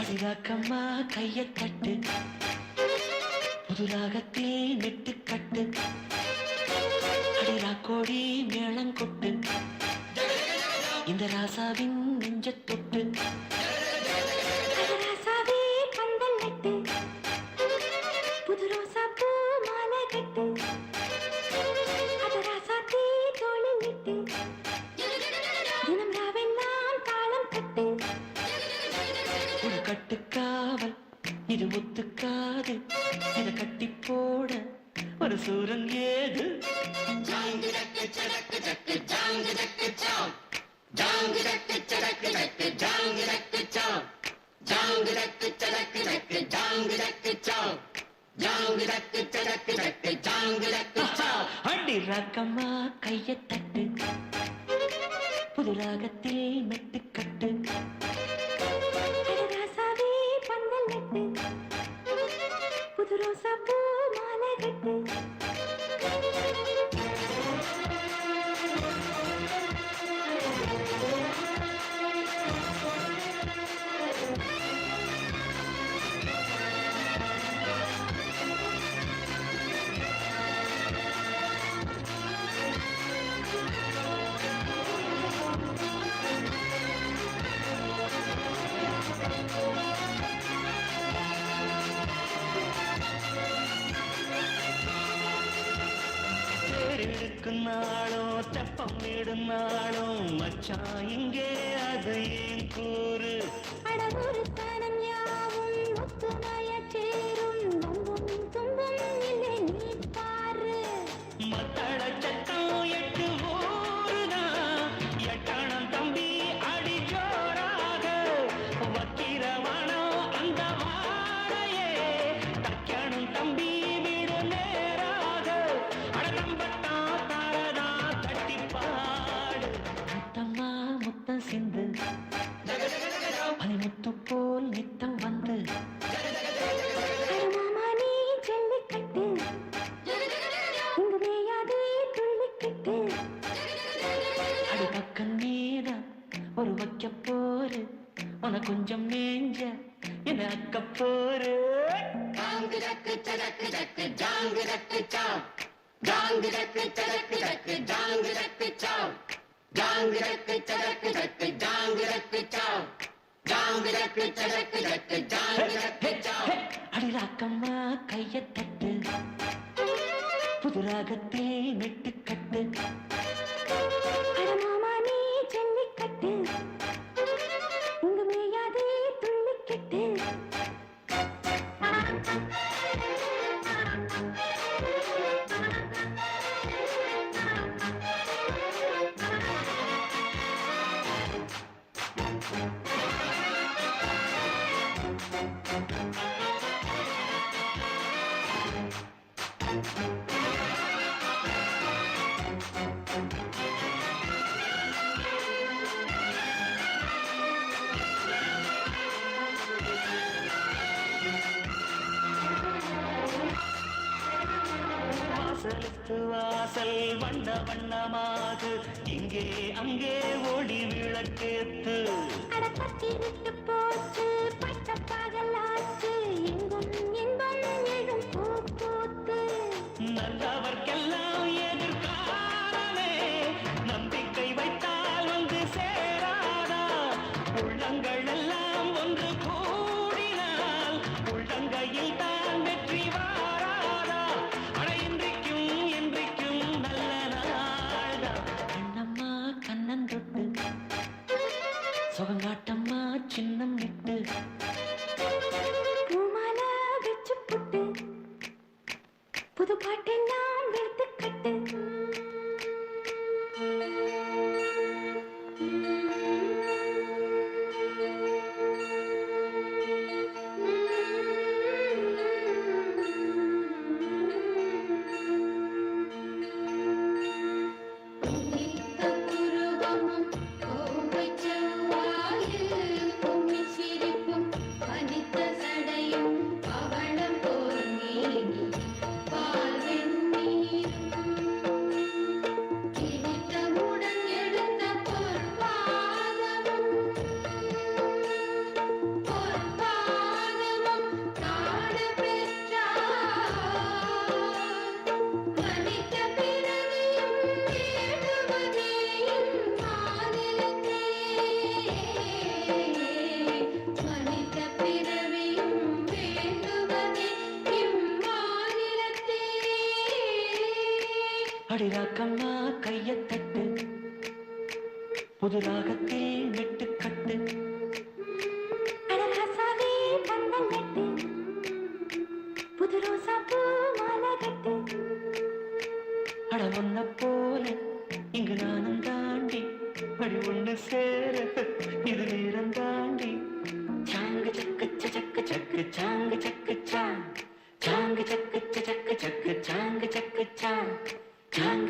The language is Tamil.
அடிராக்கம்மா கையை தட்டு புதுராகத்தில் நெட்டு கட்டு. அடிரா கோடி மேளங்கொட்டு இந்த ராசாவின் நெஞ்ச தொட்டு. Thank you. கட்டி போட ஒரு சூரன் ஏது? அடி ராக்கம்மா கைய தட்டு. புது ராகத்தில் ரோசா பூ மாலை கட்டு ஒத்துமைய சேரும். நம்பும் துன்பம் இல்லை நீ பாரு மத்தள சட்டம் எட்டு ஊருதான் எட்டணம் தம்பி அடி ஜோராக வக்கிரமானம் அந்த வாழையே தக்கணும் தம்பி நித்தம் நித்தம் வந்து ஒரு வைக்க போரு. உன கொஞ்சம் மேஞ்ச என்ன அக்க போரு? ஜாங்கு ரக்கு சரக்கு ரக்கு ஜாங்கு ரக்கு சாம். ஜாங்கு ரக்கு சரக்கு ரக்கு ஜாங்கு ரக்கு சரக்கு ரக்கு ராக்கம்மா கைய தட்டு. புது நெட்டு கட்டு வாசலுக்கு வாசல் வண்ண வண்ணமாக இங்கே அங்கே ஒளி விளக்கேத்து. அடிராக்கம்மா கையத் தட்டு. புது ராகத்தில் கட்டு. புது ரோசா பூ மாலை கட்டு. அட ஒன்ன போல இங்கு நானும் தாண்டி அடி ஒண்ணு சேர. இது நேரம் தாண்டி. சாங்கு சக்கு சக்கு சக்கு சாங்கு சக்கு சா. சாங்கு சக்கு சக்கு சக்கு சாங்கு சக்கு சா.